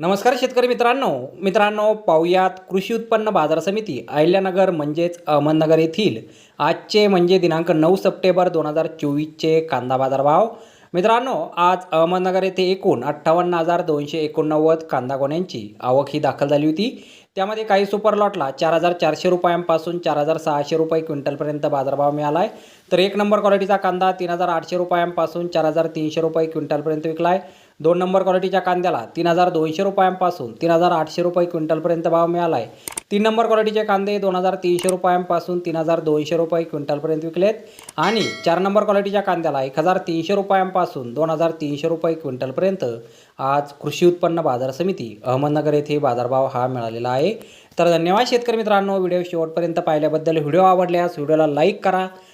नमस्कार शेतकरी मित्रांनो. मित्रांनो पाहुयात कृषी उत्पन्न बाजार समिती अहिल्यानगर म्हणजेच अहमदनगर येथील. आजचे म्हणजे दिनांक नऊ सप्टेंबर दोन हजार चोवीसचे कांदा बाजारभाव. मित्रांनो आज अहमदनगर येथे एकूण अठ्ठावन्न हजार दोनशे एकोणनव्वद कांदा गोण्यांची आवक ही दाखल झाली होती. त्यामध्ये काही सुपर लॉटला चार हजार चारशे रुपयांपासून चार हजार सहाशे रुपये क्विंटलपर्यंत बाजारभाव मिळाला आहे तर एक नंबर क्वालिटीचा कांदा तीन हजार आठशे रुपयांपासून चार हजार तीनशे रुपये क्विंटलपर्यंत विकला आहे दोन नंबर क्वालिटीच्या कांद्याला तीन हजार दोनशे रुपयांपासून तीन हजार आठशे रुपये क्विंटलपर्यंत भाव मिळाला आहे तीन नंबर क्वालिटीचे कांदे दोन हजार तीनशे रुपयांपासून तीन हजार दोनशे रुपये क्विंटलपर्यंत विकलेत. आणि चार नंबर क्वालिटीच्या कांद्याला एक हजार तीनशे रुपयांपासून दोन हजार तीनशे रुपये क्विंटलपर्यंत आज कृषी उत्पन्न बाजार समिती अहमदनगर येथे बाजारभाव हा मिळालेला आहे. तर धन्यवाद शेतकरी मित्रांनो व्हिडिओ शेवटपर्यंत पाहिल्याबद्दल. व्हिडिओ आवडल्यास व्हिडिओला लाईक करा.